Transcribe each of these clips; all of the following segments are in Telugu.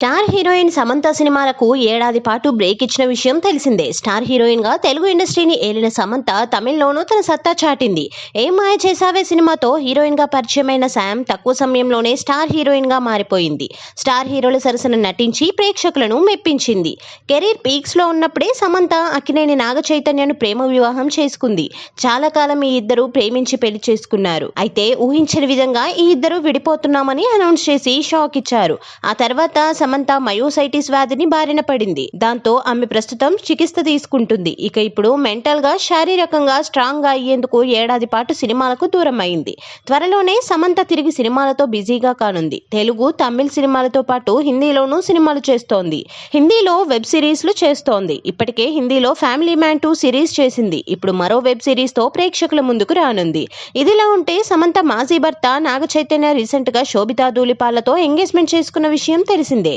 స్టార్ హీరోయిన్ సమంత సినిమాలకు ఏడాది పాటు బ్రేక్ ఇచ్చిన విషయం తెలిసిందే. స్టార్ హీరోయిన్గా తెలుగు ఇండస్ట్రీని ఏలిన సమంత తమిళ్ళోనూ తన సత్తా చాటింది. ఏం మాయ చేసావే సినిమాతో? హీరోయిన్గా పరిచయమైన శామ్ తక్కువ సమయంలోనే స్టార్ హీరోయిన్గా మారిపోయింది. స్టార్ హీరోల సరసన నటించి ప్రేక్షకులను మెప్పించింది. కెరీర్ పీక్స్లో ఉన్నప్పుడే సమంత అక్కినేని నాగ చైతన్యను ప్రేమ వివాహం చేసుకుంది. చాలా కాలం ఈ ఇద్దరు ప్రేమించి పెళ్ళి చేసుకున్నారు. అయితే ఊహించని విధంగా ఈ ఇద్దరు విడిపోతున్నామని అనౌన్స్ చేసి షాక్ ఇచ్చారు. ఆ తర్వాత సమంత మయోసైటిస్ వ్యాధిని బారిన పడింది. దాంతో ఆమె ప్రస్తుతం చికిత్స తీసుకుంటుంది. ఇక ఇప్పుడు మెంటల్గా శారీరకంగా స్ట్రాంగ్గా అయ్యేందుకు ఏడాది పాటు సినిమాలకు దూరం అయింది త్వరలోనే సమంత తిరిగి సినిమాలతో బిజీగా కానుంది. తెలుగు తమిళ్ సినిమాలతో పాటు హిందీలోనూ సినిమాలు చేస్తోంది. హిందీలో వెబ్ సిరీస్లు చేస్తోంది. ఇప్పటికే హిందీలో ఫ్యామిలీ మ్యాన్ టూ సిరీస్ చేసింది. ఇప్పుడు మరో వెబ్ సిరీస్తో ప్రేక్షకుల ముందుకు రానుంది. ఇదిలా ఉంటే సమంత మాజీ భర్త నాగ చైతన్య రీసెంట్గా శోభితా ధూళిపాలతో ఎంగేజ్మెంట్ చేసుకున్న విషయం తెలిసిందే.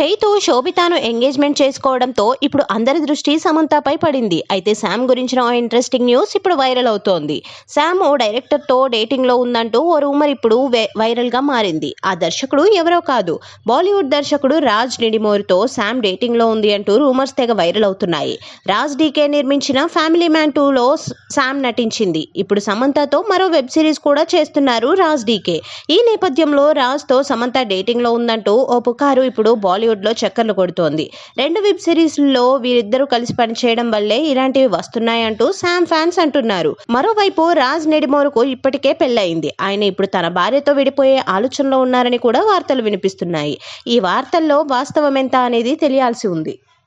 చైతు శోభితాను ఎంగేజ్మెంట్ చేసుకోవడంతో ఇప్పుడు అందరి దృష్టి సమంతపై పడింది. అయితే శామ్ గురించిన ఓ ఇంట్రెస్టింగ్ న్యూస్ ఇప్పుడు వైరల్ అవుతోంది. శామ్ ఓ డైరెక్టర్తో డేటింగ్లో ఉందంటూ ఓ రూమర్ ఇప్పుడు వై- వైరల్గా మారింది. ఆ దర్శకుడు ఎవరో కాదు. బాలీవుడ్ దర్శకుడు రాజ్ నిడిమోర్తో శామ్ డేటింగ్లో ఉంది అంటూ రూమర్స్ తెగ వైరల్ అవుతున్నాయి. రాజ్ డీకే నిర్మించిన ఫ్యామిలీ మ్యాన్ టూలో శామ్ నటించింది. ఇప్పుడు సమంతతో మరో వెబ్ సిరీస్ కూడా చేస్తున్నారు రాజ్ డీకే. ఈ నేపథ్యంలో రాజ్తో సమంత డేటింగ్లో ఉందంటూ ఓ పుకారు ఇప్పుడు బాలీవుడ్లో చక్కర్లు కొడుతోంది. రెండు వెబ్ సిరీస్లో వీరిద్దరూ కలిసి పనిచేయడం వల్లే ఇలాంటివి వస్తున్నాయంటూ శామ్ ఫ్యాన్స్ అంటున్నారు. మరోవైపు రాజ్ నెడిమోరుకు ఇప్పటికే పెళ్ళయింది. ఆయన ఇప్పుడు తన భార్యతో విడిపోయే ఆలోచనలో ఉన్నారని కూడా వార్తలు వినిపిస్తున్నాయి. ఈ వార్తల్లో వాస్తవం ఎంత అనేది తెలియాల్సి ఉంది.